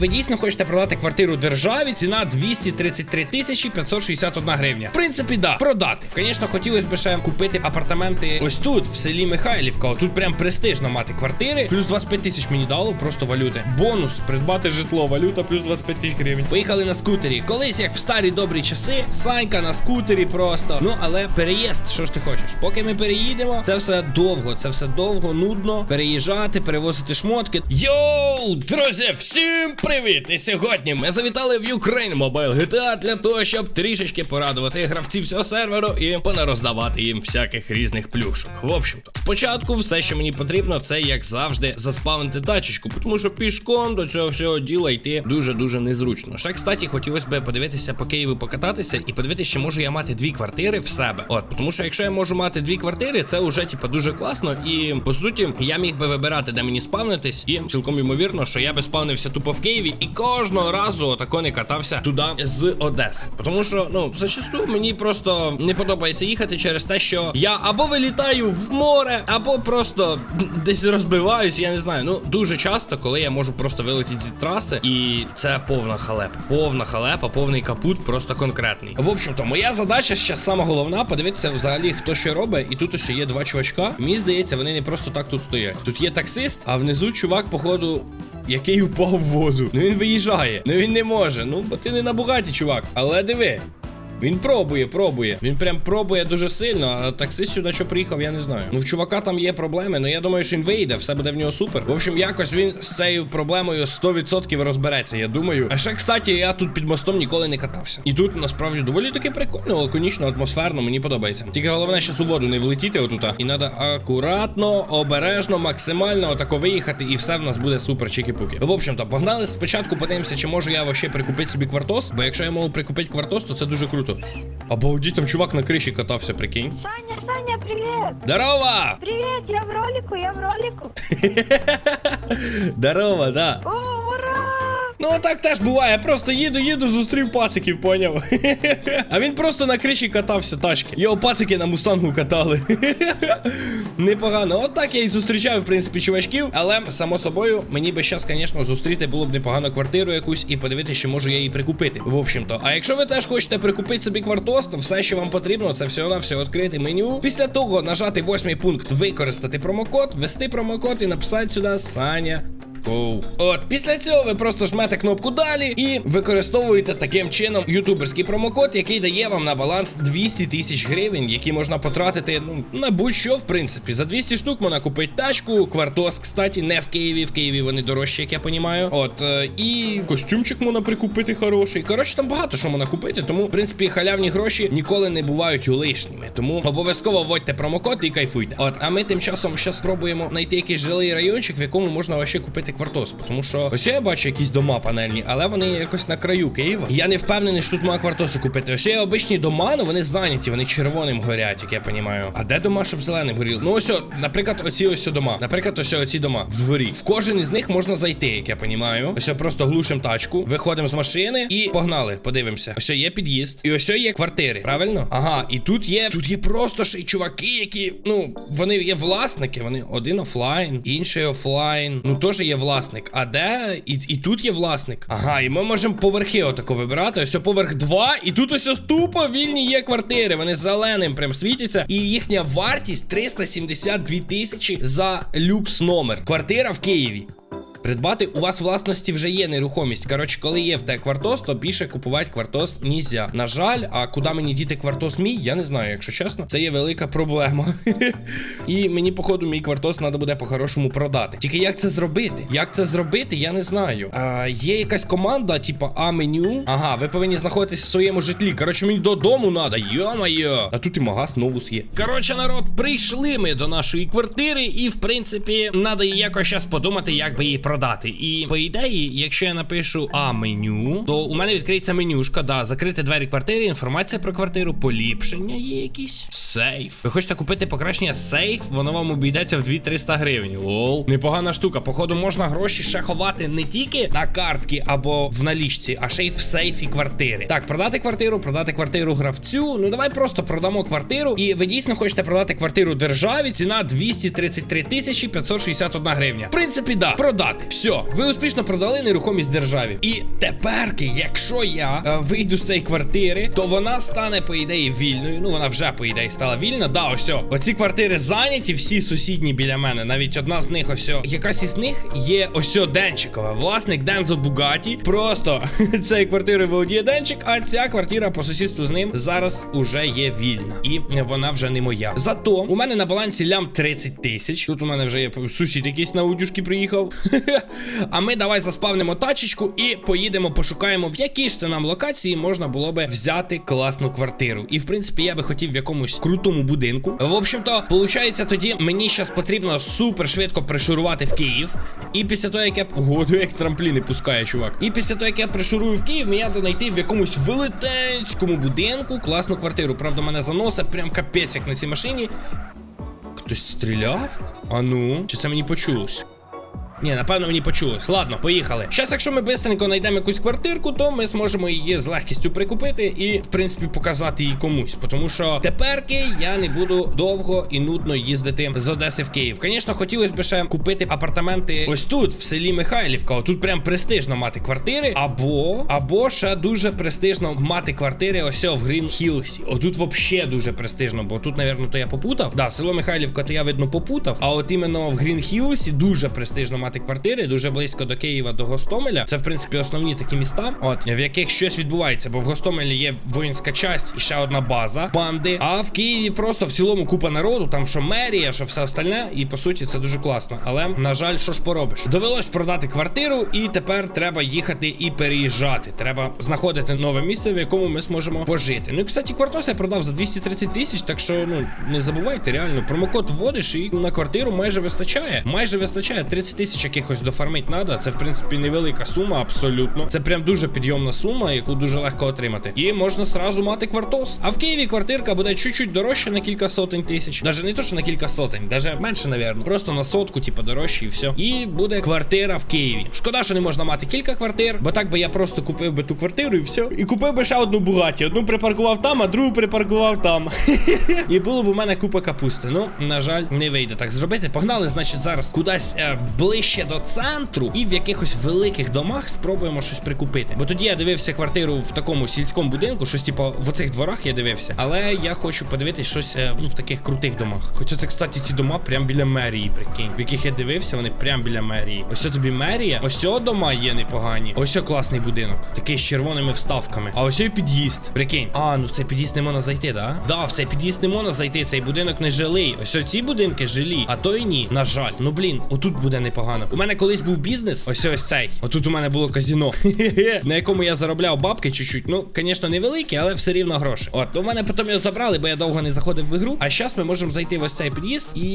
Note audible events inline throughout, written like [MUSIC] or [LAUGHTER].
Ви дійсно хочете продати квартиру державі, ціна 233 тисячі 561 гривня. В принципі, да, продати. Звісно, хотілося б ще купити апартаменти ось тут, в селі Михайлівка. Тут прям престижно мати квартири. Плюс 25 тисяч мені дало просто валюти. Бонус придбати житло, валюта плюс 25 тисяч гривень. Поїхали на скутері. Колись, як в старі добрі часи, Санька на скутері просто. Ну але переїзд, що ж ти хочеш? Поки ми переїдемо, це все довго, це все довго, нудно. Переїжджати, перевозити шмотки. Йоу, друзі, всім привіт! І сьогодні ми завітали в Ukraine Mobile GTA для того, щоб трішечки порадувати гравців цього серверу і понароздавати їм всяких різних плюшок. В общем-то, спочатку все, що мені потрібно, це як завжди заспавнити тачечку, тому що пішком до цього всього діла йти дуже-дуже незручно. Ще, кстати, хотілося б подивитися по Києву покататися і подивитися, чи можу я мати дві квартири в себе. От, тому що якщо я можу мати дві квартири, це вже типа дуже класно. І по суті, я міг би вибирати, де мені спавнитись, і цілком ймовірно, що я би спавнився тупо в Києві і кожного разу отако не катався туди з Одеси. Тому що, ну, зачасту мені просто не подобається їхати через те, що я або вилітаю в море, або просто десь розбиваюсь. Я не знаю. Ну дуже часто, коли я можу просто вилетіти зі траси, і це повна халепа. Повна халепа, повний капут, просто конкретний. В общем-то, моя задача ще сама головна подивитися взагалі, хто що робить. І тут ось є два чувачка. Мені здається, вони не просто так тут стоять. Тут є таксист, а внизу чувак, походу. Який упав в воду. Ну він виїжджає. Ну він не може. Ну, бо ти не на бугаті, чувак. Але диви. Він пробує, пробує. Він прям пробує дуже сильно. А таксист сюди що приїхав, я не знаю. Ну в чувака там є проблеми. Ну я думаю, що він вийде, все буде в нього супер. В общем, якось він з цією проблемою 100% розбереться, я думаю. А ще, кстати, я тут під мостом ніколи не катався. І тут насправді доволі таки прикольно, лаконічно, атмосферно, мені подобається. Тільки головне, що у воду не влетіти отута. І треба акуратно, обережно, максимально отако виїхати, і все в нас буде супер чики-пуки. В общем-то, погнали спочатку, подивимося, чи можу я вообще прикупити собі квартос. Бо якщо я можу прикупити квартос, то це дуже круто. Обалдіть, там чувак на крыше катався, прикинь. Саня, Саня, привет! Здорово! Привет, я в ролику, я в ролику. [LAUGHS] Здорово, да. О! Ну так теж буває, я просто їду, їду, зустрів пациків, поняв. [LAUGHS] А він просто на криші катався тачки. Його пацики на мустангу катали. [LAUGHS] Непогано. От так я і зустрічаю, в принципі, чувачків. Але само собою, мені би зараз, звісно, зустріти було б непогано квартиру якусь і подивитися, чи можу я її прикупити. В общем-то, а якщо ви теж хочете прикупити собі квартос, то все, що вам потрібно, це всього на все відкрити меню. Після того нажати восьмий пункт, використати промокод, ввести промокод і написати сюди Саня. Оу. От, після цього ви просто жмете кнопку далі і використовуєте таким чином ютуберський промокод, який дає вам на баланс 200 тисяч гривень, які можна потратити ну, на будь-що, в принципі. За 200 штук можна купити тачку, квартос, кстати, не в Києві. В Києві вони дорожчі, як я понімаю. От, е, і костюмчик можна прикупити хороший. Коротше, там багато що можна купити, тому, в принципі, халявні гроші ніколи не бувають лишніми. Тому обов'язково вводьте промокод і кайфуйте. От, а ми тим часом зараз спробуємо знайти якийсь жилий райончик, в якому можна вообще купити квартос. Тому що ось я бачу якісь дома панельні, але вони якось на краю Києва. Я не впевнений, що тут можна квартоси купити. Ось є обичні дома, ну вони зайняті, вони червоним горять, як я розумію. А де дома, щоб зеленим горіли? Ну ось, наприклад, оці ось дома. Наприклад, ось оці дома в дворі. В кожен із них можна зайти, як я розумію. Ось просто глушимо тачку, виходимо з машини і погнали. Подивимося. Ось є під'їзд, і ось є квартири. Правильно? Ага, і тут є. Тут є просто ще й чуваки, які, ну, вони є власники. Вони один офлайн, інший офлайн. Ну теж є власник. А де? І, і тут є власник. Ага, і ми можемо поверхи отако вибирати. Ось поверх 2, і тут ось ось тупо вільні є квартири. Вони зеленим прям світяться. І їхня вартість 372 тисячі за люкс номер. Квартира в Києві. Придбати у вас власності вже є нерухомість. Коротше, коли є в те квартос, то більше купувати квартос нельзя. На жаль, а куди мені діти квартос мій, я не знаю, якщо чесно. Це є велика проблема. [LAUGHS] І мені, походу, мій квартос треба буде по-хорошому продати. Тільки як це зробити? Як це зробити, я не знаю. А, Є якась команда, типа А меню. Ага, ви повинні знаходитись в своєму житлі. Коротше, мені додому треба. Йо-моє. А тут і магаз новус є. Коротше, народ, прийшли ми до нашої квартири, і в принципі, треба якось зараз подумати, як би її продати. І по ідеї, якщо я напишу А меню, то у мене відкриється менюшка, да, закрити двері квартири, інформація про квартиру, поліпшення є якісь. Сейф. Ви хочете купити покращення сейф, воно вам обійдеться в 2-300 гривень. Лол. Непогана штука. Походу, можна гроші ще ховати не тільки на картки або в налічці, а ще й в сейфі квартири. Так, продати квартиру, продати квартиру гравцю. Ну давай просто продамо квартиру. І ви дійсно хочете продати квартиру державі. Ціна 233 тисячі 561 гривня. В принципі, да, продати. Продати. Все, ви успішно продали нерухомість державі. І теперки, якщо я е, вийду з цієї квартири, то вона стане, по ідеї, вільною. Ну, вона вже, по ідеї, стала вільна. Да, ось. Оці квартири зайняті, всі сусідні біля мене. Навіть одна з них ось. Якась із них є ось Денчикова. Власник Дензо Бугаті. Просто [LAUGHS] цієї квартири володіє Денчик, а ця квартира по сусідству з ним зараз уже є вільна. І вона вже не моя. Зато у мене на балансі лям 30 тисяч. Тут у мене вже є сусід якийсь на удюшки приїхав. [LAUGHS] [LAUGHS] А ми давай заспавнимо тачечку і поїдемо, пошукаємо, в якій ж це нам локації можна було би взяти класну квартиру. І в принципі, я би хотів в якомусь крутому будинку. В общем-то, виходить, тоді мені зараз потрібно супер швидко пришурувати в Київ. І після того, як я. Диви, як трампліни пускає, чувак. І після того, як я пришурую в Київ, мені треба знайти в якомусь велетенському будинку класну квартиру. Правда, мене заносить прям капець, як на цій машині. Хтось стріляв? А ну, чи це мені почулось? Ні, напевно, мені почулось. Ладно, поїхали. Щас, якщо ми бистренько знайдемо якусь квартирку, то ми зможемо її з легкістю прикупити і, в принципі, показати її комусь. Тому що теперки я не буду довго і нудно їздити з Одеси в Київ. Звісно, хотілося б ще купити апартаменти ось тут, в селі Михайлівка. Тут прям престижно мати квартири. Або, або ще дуже престижно мати квартири ось в Грін Хілсі. Отут взагалі дуже престижно, бо тут, напевно, то я попутав. Да, село Михайлівка, то я видно попутав. А от іменно в Грін Хілсі дуже престижно мати квартири, дуже близько до Києва, до Гостомеля. Це в принципі основні такі міста, от в яких щось відбувається. Бо в Гостомелі є воїнська часть і ще одна база банди. А в Києві просто в цілому купа народу, там що мерія, що все остальне. І по суті це дуже класно. Але на жаль, що ж поробиш? Довелось продати квартиру, і тепер треба їхати і переїжджати. Треба знаходити нове місце, в якому ми зможемо пожити. Ну і кстати, квартос я продав за 230 тисяч, так що ну не забувайте, реально промокод вводиш і на квартиру майже вистачає. Майже вистачає 30 тисяч якихось дофармить треба. Це в принципі невелика сума, абсолютно. Це прям дуже підйомна сума, яку дуже легко отримати. І можна сразу мати квартос. А в Києві квартирка буде чуть-чуть дорожча на кілька сотень тисяч. Даже не то, що на кілька сотень, даже менше, навірно. Просто на сотку, типу, дорожче і все. І буде квартира в Києві. Шкода, що не можна мати кілька квартир, бо так би я просто купив би ту квартиру і все. І купив би ще одну бугаті. Одну припаркував там, а другу припаркував там. [LAUGHS] І було б у мене купа капусти. Ну, на жаль, не вийде так зробити. Погнали, значить, зараз кудись е, ближче до центру і в якихось великих домах спробуємо щось прикупити. Бо тоді я дивився квартиру в такому сільському будинку, щось типу в оцих дворах я дивився. Але я хочу подивитись щось е, ну, в таких крутих домах. Хоча це, кстати, ці дома прям біля мерії, прикинь. В яких я дивився, вони прям біля мерії. Ось о тобі мерія, ось дома є непогані. Ось о класний будинок. Такий з червоними вставками. А ось і під'їзд. Прикинь. А, ну в цей під'їзд не можна зайти, да? Да, в цей під'їзд не можна зайти. Цей будинок не жилий. Ось ці будинки жилі, а то і ні. На жаль. Ну блін, отут буде непогано. У мене колись був бізнес. Ось ось цей. Отут у мене було казіно. [LAUGHS] На якому я заробляв бабки чуть-чуть. Ну, звісно, невеликі, але все рівно гроші. От, у мене потім його забрали, бо я довго не заходив в ігру. А зараз ми можемо зайти в ось цей під'їзд. І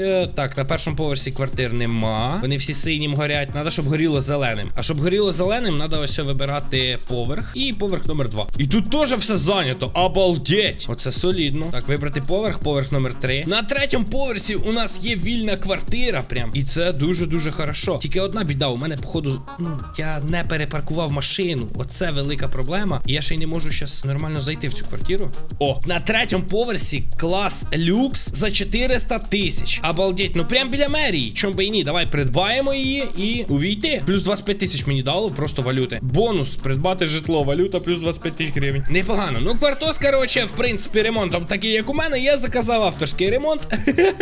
е, так, на першому поверсі квартир нема. Вони всі синім горять. Надо, щоб горіло зеленим. А щоб горіло зеленим, треба ось вибирати поверх. І поверх номер 2. І тут теж все зайнято. Обалдеть! Оце солідно. Так, вибрати поверх, поверх номер 3. На третьому поверсі у нас є вільна квартира. Прям. І це дуже-дуже хорошо. Тільки одна біда, у мене, походу, ну, я не перепаркував машину. Оце велика проблема. Я ще й не можу зараз нормально зайти в цю квартиру. О, на третьому поверсі клас люкс за 400 тисяч. Обалдеть, ну прям біля мерії. Чом би і ні, давай придбаємо її і увійти. Плюс 25 тисяч мені дало, просто валюти. Бонус придбати житло, валюта плюс 25 тисяч гривень. Непогано. Ну, квартос, коротше, в принципі, ремонтом такий, як у мене. Я заказав авторський ремонт.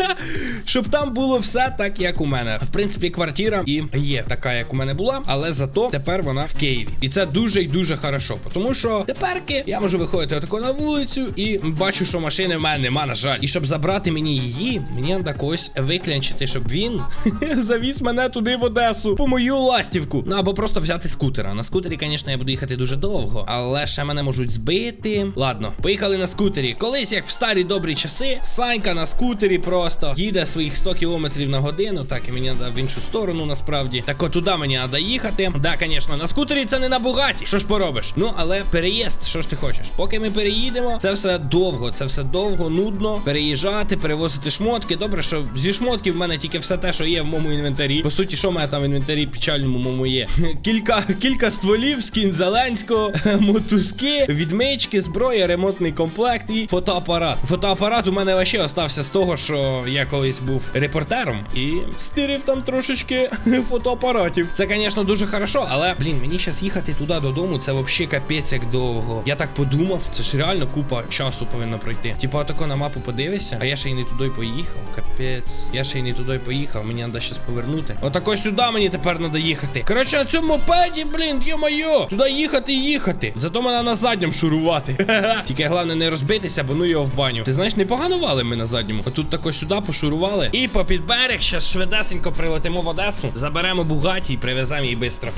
[LAUGHS] Щоб там було все так, як у мене. В принципі, квартира і є така, як у мене була, але зато тепер вона в Києві. І це дуже і дуже хорошо. Тому що теперки я можу виходити отако на вулицю і бачу, що машини в мене нема, на жаль. І щоб забрати мені її, мені треба когось виклянчити, щоб він [LAUGHS] завіз мене туди в Одесу по мою ластівку. Ну або просто взяти скутера. На скутері, звісно, я буду їхати дуже довго, але ще мене можуть збити. Ладно, поїхали на скутері. Колись, як в старі добрі часи, Санька на скутері просто їде своїх 100 км на годину. Так, і мені треба в іншу сторону, насправді. Так от туди мені треба їхати. Да, звісно, на скутері це не на бугаті. Що ж поробиш? Ну, але переїзд, що ж ти хочеш? Поки ми переїдемо, це все довго, це все довго, нудно. Переїжджати, перевозити шмотки. Добре, що зі шмотків в мене тільки все те, що є в моєму інвентарі. По суті, що в мене там в інвентарі печальному моєму є? [LAUGHS] Кілька кілька стволів, скін Зеленського, [LAUGHS] мотузки, відмички, зброя, ремонтний комплект і фотоапарат. Фотоапарат у мене вообще остався з того, що я колись був репортером і стирив там трошки трошечки [LAUGHS] фотоапаратів. Це, звісно, дуже хорошо, але блін, мені зараз їхати туди додому. Це взагалі капець як довго. Я так подумав, це ж реально купа часу повинно пройти. Типа, отако на мапу подивишся, а я ще й не туди поїхав. Капець, я ще й не туди поїхав. Мені треба щас повернути. Отако сюди мені тепер треба їхати. Коротше, на цьому мопеді, блін, йо-моє, туди їхати і їхати. Зато мене на задньому шурувати. [LAUGHS] Тільки головне не розбитися, бо ну його в баню. Ти знаєш, непогано вали ми на задньому. Отут тако сюди пошурували. І по під берег щас швидесенько прилетимо в Одесу, заберемо Бугаті і привеземо її швидко.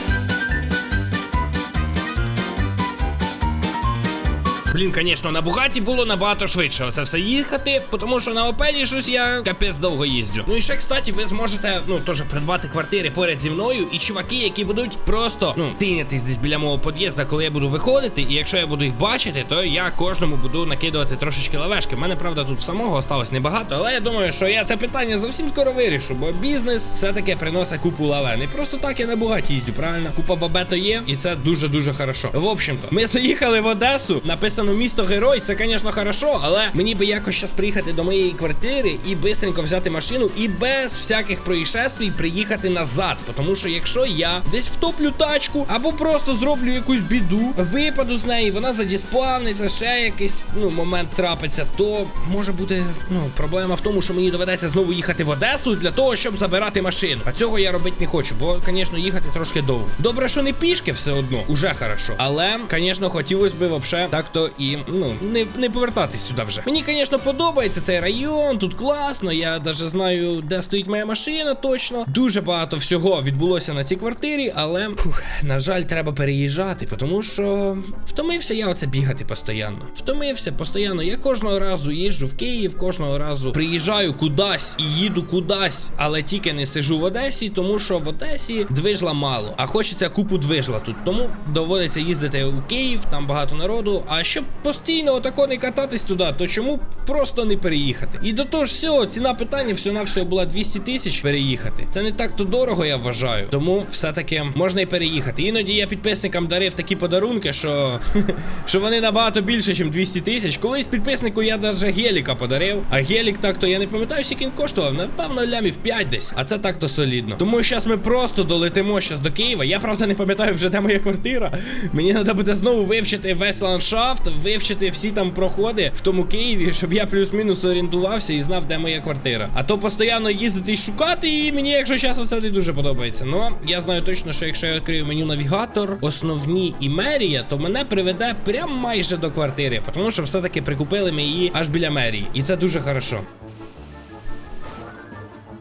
Блін, звісно, на Бугаті було набагато швидше оце все їхати, тому що на опеді щось я капець довго їздю. Ну і ще, кстати, ви зможете, ну, теж придбати квартири поряд зі мною, і чуваки, які будуть просто, ну, тинятись десь біля мого під'їзда, коли я буду виходити, і якщо я буду їх бачити, то я кожному буду накидувати трошечки лавешки. У мене, правда, тут самого осталось небагато, але я думаю, що я це питання зовсім скоро вирішу, бо бізнес все-таки приносить купу лавен. І просто так я на Бугаті їздю, правильно? Купа бабето є, і це дуже-дуже хорошо. В общем-то, ми заїхали в Одесу, написано місто герой, це, звісно, хорошо, але мені би якось зараз приїхати до моєї квартири і бистренько взяти машину і без всяких происшествій приїхати назад. Тому що якщо я десь втоплю тачку або просто зроблю якусь біду, випаду з неї, вона задіспавниться, ще якийсь ну момент трапиться, то може бути ну проблема в тому, що мені доведеться знову їхати в Одесу для того, щоб забирати машину. А цього я робити не хочу, бо, звісно, їхати трошки довго. Добре, що не пішки все одно, уже хорошо. Але, звісно, хотілося б вообще так-то і ну не, не повертатись сюди вже. Мені, звісно, подобається цей район, тут класно. Я навіть знаю, де стоїть моя машина точно. Дуже багато всього відбулося на цій квартирі, але фух, на жаль, треба переїжджати, тому що втомився я оце бігати постійно. Втомився постійно. Я кожного разу їжджу в Київ, кожного разу приїжджаю кудись і їду кудись, але тільки не сижу в Одесі, тому що в Одесі движла мало, а хочеться купу движла тут. Тому доводиться їздити у Київ, там багато народу. А щоб постійно отако не кататись туди, то чому просто не переїхати? І до того ж всього, ціна питання всього на всього була 200 тисяч переїхати. Це не так то дорого, я вважаю. Тому все-таки можна і переїхати. Іноді я підписникам дарив такі подарунки, що, [LAUGHS] що вони набагато більше, ніж 200 тисяч. Колись підписнику я навіть геліка подарив. А гелік так то я не пам'ятаю, скільки він коштував. Напевно, лямів 5 десь. А це так то солідно. Тому зараз ми просто долетимо щас до Києва. Я правда не пам'ятаю вже, де моя квартира. Мені треба буде знову вивчити весь ландшафт, вивчити всі там проходи в тому Києві, щоб я плюс-мінус орієнтувався і знав, де моя квартира. А то постійно їздити і шукати, і мені, якщо чесно, це не дуже подобається. Ну, я знаю точно, що якщо я відкрию меню навігатор, основні і мерія, то мене приведе прям майже до квартири, тому що все-таки прикупили ми її аж біля мерії. І це дуже хорошо.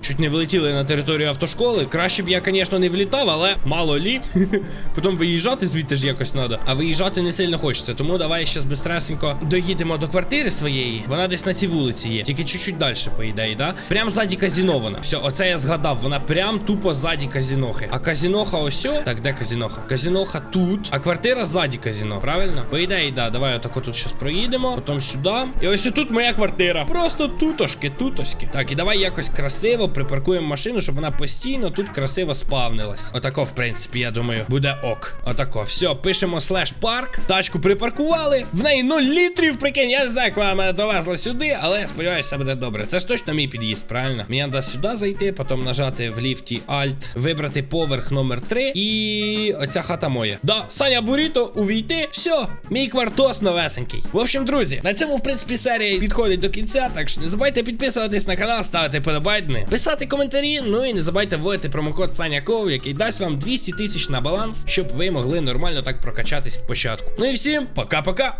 Чуть не влетіли на територію автошколи. Краще б я, звісно, не влітав, але мало лі. [LAUGHS] Потім виїжджати звідти ж якось треба. А виїжджати не сильно хочеться. Тому давай щас бистресенько доїдемо до квартири своєї. Вона десь на цій вулиці є. Тільки чуть-чуть далі, по ідеї, да? Прям ззаді казіно вона. Все, оце я згадав. Вона прям тупо ззаді казінохи. А казіноха ось. Так, де казіноха? Казіноха тут, а квартира ззаді казіно. Правильно? По ідеї, да. Давай отако тут щас проїдемо. Потім сюди. І ось тут моя квартира. Просто тутошки, тутоськи. Так, і давай якось красиво припаркуємо машину, щоб вона постійно тут красиво спавнилась. Отако, в принципі, я думаю, буде ок. Отако. Все, пишемо слеш парк. Тачку припаркували. В неї 0 літрів. Прикинь, я не знаю, коли вона мене довезла сюди, але я сподіваюся, все буде добре. Це ж точно мій під'їзд, правильно? Мені треба сюди зайти, потім нажати в ліфті Alt, вибрати поверх номер 3 і оця хата моя. Да, Саня Буріто, увійти. Все, мій квартос новесенький. В общем, друзі, на цьому, в принципі, серія підходить до кінця. Так що не забувайте підписуватись на канал, ставити подобайдни, писати коментарі. Ну і не забувайте вводити промокод Саня Ков, який дасть вам 200 тисяч на баланс, щоб ви могли нормально так прокачатись в початку. Ну і всім пока-пока.